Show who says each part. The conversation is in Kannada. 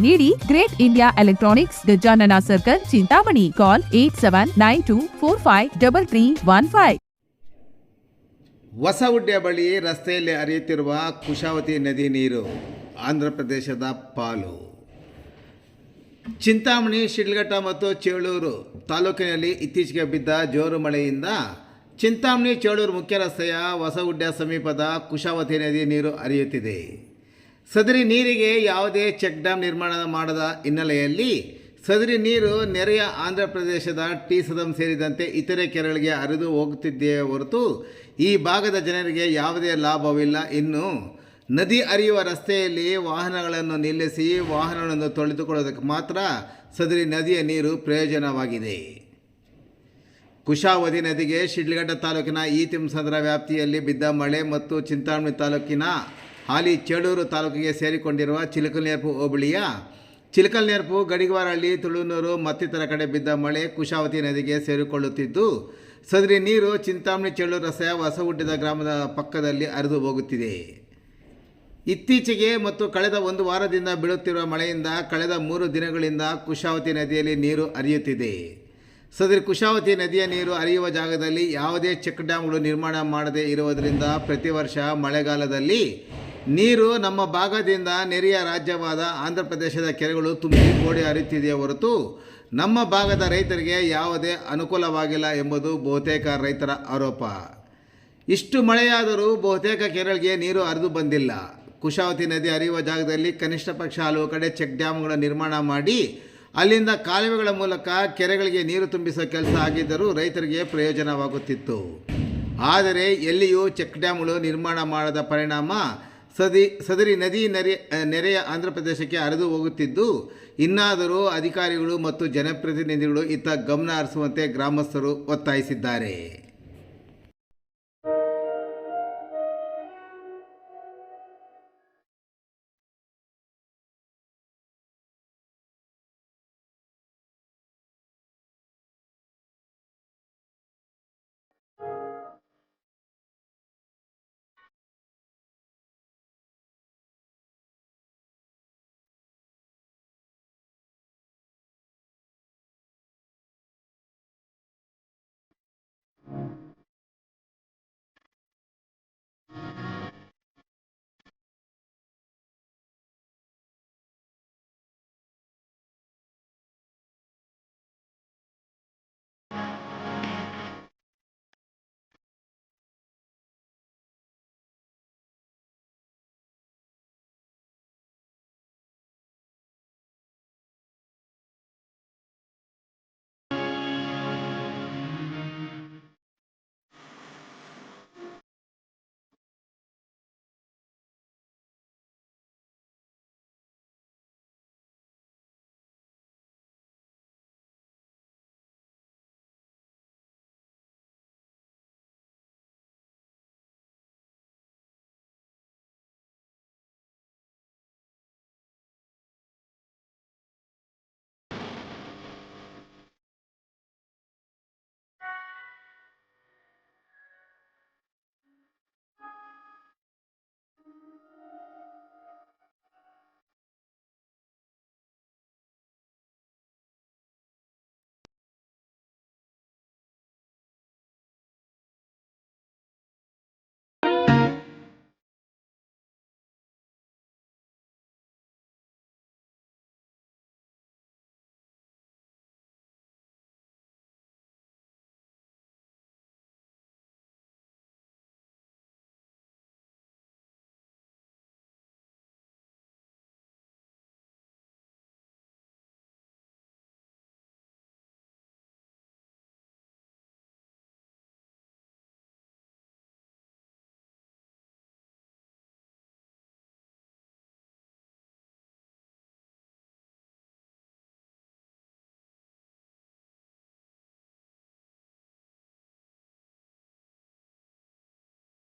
Speaker 1: ನೀಡಿ great India electronics Gajanana circle, Chintamani. Call eight seven nine two four five double three one five
Speaker 2: Hosaudya ಬಳಿ ರಸ್ತೆಯಲ್ಲಿ ಹರಿಯುತ್ತಿರುವ ಕುಶಾವತಿ ನದಿ ನೀರು, ಆಂಧ್ರ ಪ್ರದೇಶದ ಪಾಲು. ಚಿಂತಾಮಣಿ, ಶಿಡ್ಲಘಟ್ಟ ಮತ್ತು ಚೇಳೂರು ತಾಲೂಕಿನಲ್ಲಿ ಇತ್ತೀಚೆಗೆ ಬಿದ್ದ ಜೋರು ಮಳೆಯಿಂದ ಚಿಂತಾಮಣಿ, ಚೇಳೂರು ಮುಖ್ಯ ರಸ್ತೆಯ ಹೊಸಗುಡ್ಡೆ ಸಮೀಪದ ಕುಶಾವತಿ ನದಿ ನೀರು ಹರಿಯುತ್ತಿದೆ. ಸದರಿ ನೀರಿಗೆ ಯಾವುದೇ ಚೆಕ್ ಡ್ಯಾಮ್ ನಿರ್ಮಾಣ ಮಾಡದ ಹಿನ್ನೆಲೆಯಲ್ಲಿ ಸದರಿ ನೀರು ನೆರೆಯ ಆಂಧ್ರ ಪ್ರದೇಶದ ಟಿ ಸದಂ ಸೇರಿದಂತೆ ಇತರೆ ಕೆರೆಗಳಿಗೆ ಹರಿದು ಹೋಗುತ್ತಿದ್ದೇ ಹೊರತು ಈ ಭಾಗದ ಜನರಿಗೆ ಯಾವುದೇ ಲಾಭವಿಲ್ಲ. ಇನ್ನು ನದಿ ಹರಿಯುವ ರಸ್ತೆಯಲ್ಲಿ ವಾಹನಗಳನ್ನು ನಿಲ್ಲಿಸಿ ವಾಹನಗಳನ್ನು ತೊಳೆದುಕೊಳ್ಳೋದಕ್ಕೆ ಮಾತ್ರ ಸದರಿ ನದಿಯ ನೀರು ಪ್ರಯೋಜನವಾಗಿದೆ. ಕುಶಾವತಿ ನದಿಗೆ ಶಿಡ್ಲಘಟ್ಟ ತಾಲೂಕಿನ ಈ ತಿಮ್ಸಂದ್ರ ವ್ಯಾಪ್ತಿಯಲ್ಲಿ ಬಿದ್ದ ಮಳೆ ಮತ್ತು ಚಿಂತಾಮಣಿ ತಾಲೂಕಿನ ಹಾಲಿ ಚೇಳೂರು ತಾಲೂಕಿಗೆ ಸೇರಿಕೊಂಡಿರುವ ಚಿಲಕಲ್ನೇರ್ಪು ಹೋಬಳಿಯ ಚಿಲಕಲ್ನೇರ್ಪು, ಗಡಿಗವಾರಹಳ್ಳಿ, ತುಳುನೂರು ಮತ್ತಿತರ ಕಡೆ ಬಿದ್ದ ಮಳೆ ಕುಶಾವತಿ ನದಿಗೆ ಸೇರಿಕೊಳ್ಳುತ್ತಿದ್ದು, ಸದರಿ ನೀರು ಚಿಂತಾಮಣಿ ಚೇಳೂರು ರಸ್ತೆಯ ಹೊಸಹುಟ್ಟಿದ ಗ್ರಾಮದ ಪಕ್ಕದಲ್ಲಿ ಹರಿದು ಹೋಗುತ್ತಿದೆ. ಇತ್ತೀಚೆಗೆ ಮತ್ತು ಕಳೆದ ಒಂದು ವಾರದಿಂದ ಬೀಳುತ್ತಿರುವ ಮಳೆಯಿಂದ ಕಳೆದ ಮೂರು ದಿನಗಳಿಂದ ಕುಶಾವತಿ ನದಿಯಲ್ಲಿ ನೀರು ಹರಿಯುತ್ತಿದೆ. ಸದರಿ ಕುಶಾವತಿ ನದಿಯ ನೀರು ಹರಿಯುವ ಜಾಗದಲ್ಲಿ ಯಾವುದೇ ಚೆಕ್ ಡ್ಯಾಮ್ಗಳು ನಿರ್ಮಾಣ ಮಾಡದೇ ಇರುವುದರಿಂದ ಪ್ರತಿ ವರ್ಷ ಮಳೆಗಾಲದಲ್ಲಿ ನೀರು ನಮ್ಮ ಭಾಗದಿಂದ ನೆರೆಯ ರಾಜ್ಯವಾದ ಆಂಧ್ರ ಪ್ರದೇಶದ ಕೆರೆಗಳು ತುಂಬಿ ಕೋಡಿ ಹರಿಯುತ್ತಿದೆಯೇ ಹೊರತು ನಮ್ಮ ಭಾಗದ ರೈತರಿಗೆ ಯಾವುದೇ ಅನುಕೂಲವಾಗಿಲ್ಲ ಎಂಬುದು ಬಹುತೇಕ ರೈತರ ಆರೋಪ. ಇಷ್ಟು ಮಳೆಯಾದರೂ ಬಹುತೇಕ ಕೆರೆಗಳಿಗೆ ನೀರು ಹರಿದು ಬಂದಿಲ್ಲ. ಕುಶಾವತಿ ನದಿ ಹರಿಯುವ ಜಾಗದಲ್ಲಿ ಕನಿಷ್ಠ ಪಕ್ಷ ಹಲವು ಕಡೆ ಚೆಕ್ ಡ್ಯಾಮ್ಗಳ ನಿರ್ಮಾಣ ಮಾಡಿ, ಅಲ್ಲಿಂದ ಕಾಲುವೆಗಳ ಮೂಲಕ ಕೆರೆಗಳಿಗೆ ನೀರು ತುಂಬಿಸುವ ಕೆಲಸ ಆಗಿದ್ದರೂ ರೈತರಿಗೆ ಪ್ರಯೋಜನವಾಗುತ್ತಿತ್ತು. ಆದರೆ ಎಲ್ಲಿಯೂ ಚೆಕ್ ಡ್ಯಾಮ್ಗಳು ನಿರ್ಮಾಣ ಮಾಡದ ಪರಿಣಾಮ ಸದಿ, ಸದರಿ ನದಿ ನೆರೆ ನೆರೆಯ ಆಂಧ್ರ ಪ್ರದೇಶಕ್ಕೆ ಹರಿದು ಹೋಗುತ್ತಿದ್ದು, ಇನ್ನಾದರೂ ಅಧಿಕಾರಿಗಳು ಮತ್ತು ಜನಪ್ರತಿನಿಧಿಗಳು ಇತ್ತ ಗಮನ ಹರಿಸುವಂತೆ ಗ್ರಾಮಸ್ಥರು ಒತ್ತಾಯಿಸಿದ್ದಾರೆ.